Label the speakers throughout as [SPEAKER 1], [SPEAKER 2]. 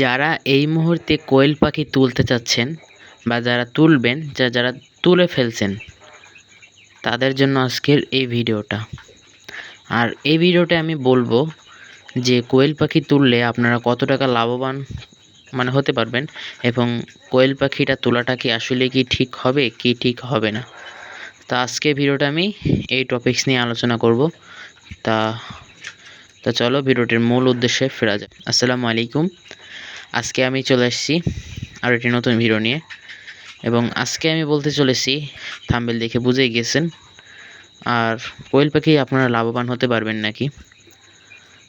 [SPEAKER 1] যারা এই মুহূর্তে কোয়েল পাখি তুলতে চাচ্ছেন বা যারা তুলবেন, যা যারা তুলে ফেলছেন, তাদের জন্য আজকের এই ভিডিওটা। আর এই ভিডিওটা আমি বলব যে কোয়েল পাখি তুললে আপনারা কত টাকা লাভবান মানে হতে পারবেন এবং কোয়েল পাখিটা তোলাটা কি আসলে কি ঠিক হবে, কি ঠিক হবে না। তা আজকে ভিডিওটা আমি এই টপিক্স নিয়ে আলোচনা করব। তা তা চলো ভিডিওটির মূল উদ্দেশ্যে ফেরা যায় আসসালামু আলাইকুম। আজকে আমি চলে এসেছি আর একটি নতুন ভিডিও নিয়ে। এবং আজকে আমি বলতে চলেছি থাম্বেল দেখে বুঝেই গেছেন, আর কোয়েল পাখি আপনারা লাভবান হতে পারবেন নাকি?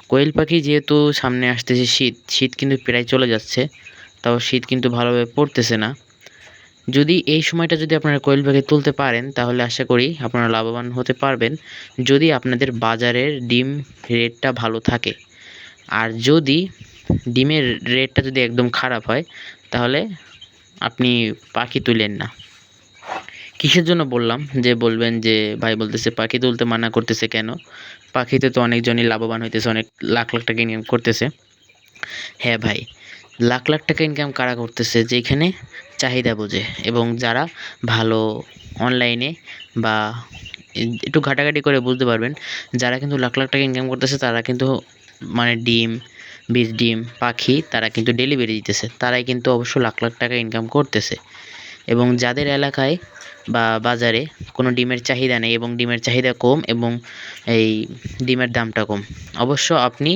[SPEAKER 1] কোয়েল পাখি যেহেতু সামনে আসতেছে শীত শীত কিন্তু প্রায় চলে যাচ্ছে, তাও শীত কিন্তু ভালোভাবে পড়তেছে না। যদি এই সময়টা যদি আপনারা কোয়েল পাখি তুলতে পারেন, তাহলে আশা করি আপনারা লাভবান হতে পারবেন, যদি আপনাদের বাজারের ডিম রেটটা ভালো থাকে। আর যদি ডিমের রেটটা যদি একদম খারাপ হয়, তাহলে আপনি পাখি তুলেন না। কিসের জন্য বললাম? যে বলবেন যে, ভাই বলতেছে, পাখি তুলতে মানা করতেছে কেন? পাখিতে তো অনেকজনই লাভবান হইতেছে, অনেক লাখ লাখ টাকা ইনকাম করতেছে। হ্যাঁ ভাই, লাখ লাখ টাকা ইনকাম কারা করতেছে? যেখানে চাহিদা বোঝে এবং যারা ভালো অনলাইনে বা একটু ঘাটাঘাটি করে বুঝতে পারবেন, যারা কিন্তু লাখ লাখ টাকা ইনকাম করতেছে, তারা কিন্তু মানে ডিম, বীজ ডিম, পাখি, তারা কিন্তু ডেলিভারি দিতেছে। তারাই কিন্তু অবশ্য লাখ লাখ টাকা ইনকাম করতেছে। এবং যাদের এলাকায় বা বাজারে কোনো ডিমের চাহিদা নেই এবং ডিমের চাহিদা কম এবং এই ডিমের দামটা কম, অবশ্য আপনি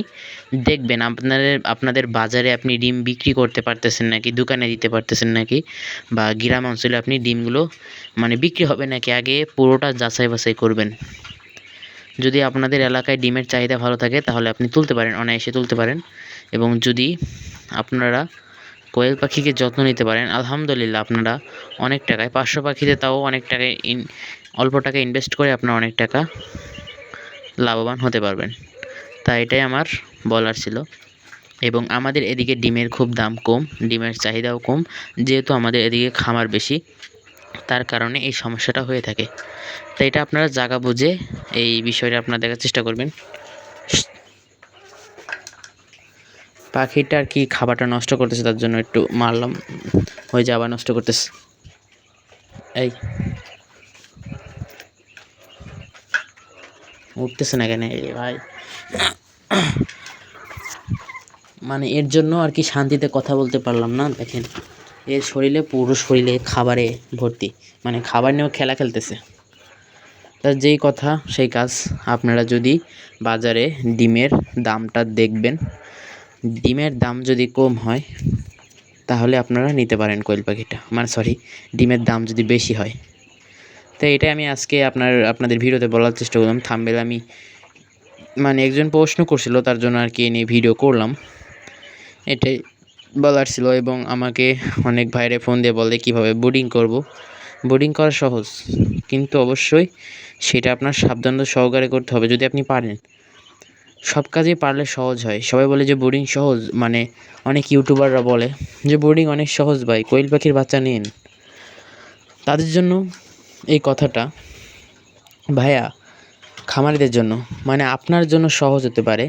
[SPEAKER 1] দেখবেন আপনাদের আপনাদের বাজারে আপনি ডিম বিক্রি করতে পারতেছেন নাকি, দোকানে দিতে পারতেছেন নাকি, বা গ্রাম অঞ্চলে আপনি ডিমগুলো মানে বিক্রি হবে নাকি, আগে পুরোটা যাচাই বাছাই করবেন। যদি আপনাদের এলাকায় ডিমের চাহিদা ভালো থাকে, তাহলে আপনি তুলতে পারেন, অনায়াসে তুলতে পারেন। এবং যদি আপনারা কোয়েল পাখিকে যত্ন নিতে পারেন, আলহামদুলিল্লাহ আপনারা অনেক টাকায় পাঁচশো পাখিতে তাও অনেক টাকায় ইন, অল্প টাকা ইনভেস্ট করে আপনারা অনেক টাকা লাভবান হতে পারবেন। তা এটাই আমার বলার ছিল। এবং আমাদের এদিকে ডিমের খুব দাম কম, ডিমের চাহিদাও কম, যেহেতু আমাদের এদিকে খামার বেশি, তার কারণে এই সমস্যাটা হয়ে থাকে। তো এটা আপনারা জায়গা বুঝে এই বিষয়টা আপনারা দেখার চেষ্টা করবেন। পাখিটা আর কি খাবারটা নষ্ট করতেছে তার জন্য একটু মারলাম, হয়ে যে আবার নষ্ট করতেছে। এই। উঠতেছে না কেন? এই ভাই। মানে এর জন্য আর কি শান্তিতে কথা বলতে পারলাম না, দেখেন। এর শরীরে পুরো শরীরে খাবারে ভর্তি মানে খাবার নিয়েও খেলা খেলতেছে। তার যেই কথা, সেই কাজ আপনারা যদি বাজারে ডিমের দামটা দেখবেন, ডিমের দাম যদি কম হয়, তাহলে আপনারা নিতে পারেন কোয়েল পাখিটা। মানে সরি, ডিমের দাম যদি বেশি হয়। তো এটাই আমি আজকে আপনার, আপনাদের ভিডিওতে বলার চেষ্টা করলাম। থামবেল আমি মানে একজন প্রশ্ন করছিল, তার জন্য আর কি নিয়ে ভিডিও করলাম। এটাই বলার ছিল এবং আমাকে অনেক ভাইরে ফোন দিয়ে বলে কীভাবে বোর্ডিং করব। বোর্ডিং করা সহজ। কিন্তু অবশ্যই সেটা আপনার সাবধানতা সহকারে করতে হবে যদি আপনি পারেন। সব কাজেই পারলে সহজ হয়। সবাই বলে যে বোর্ডিং সহজ মানে অনেক ইউটিউবাররা বলে যে বোর্ডিং অনেক সহজ ভাই, কোয়েল পাখির বাচ্চা নিন। তাদের জন্য এই কথাটা ভাইয়া খামারিদের জন্য মানে আপনার জন্য সহজ হতে পারে,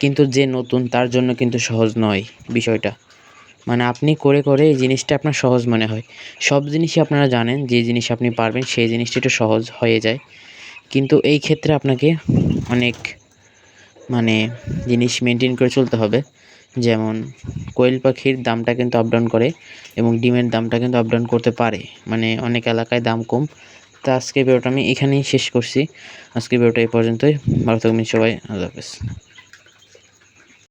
[SPEAKER 1] কিন্তু যে নতুন তার জন্য কিন্তু সহজ নয় বিষয়টা। মানে আপনি করে করে এই জিনিসটা আপনার সহজ মনে হয়। সব জিনিসই আপনারা জানেন, যে জিনিস আপনি পারবেন, সেই জিনিসটা একটু সহজ হয়ে যায়। কিন্তু এই ক্ষেত্রে আপনাকে অনেক মানে জিনিস মেনটেন করে চলতে হবে। যেমন কোয়েল পাখির দামটা কিন্তু আপ ডাউন করে এবং ডিমের দামটা কিন্তু আপডাউন করতে পারে। মানে অনেক এলাকায় দাম কম। তা আজকে ভিডিওটা আমি এখানেই শেষ করছি। আজকে ভিডিওটা এই পর্যন্তই। ভালো থাকবেন সবাই। আল্লাহ হাফেজ।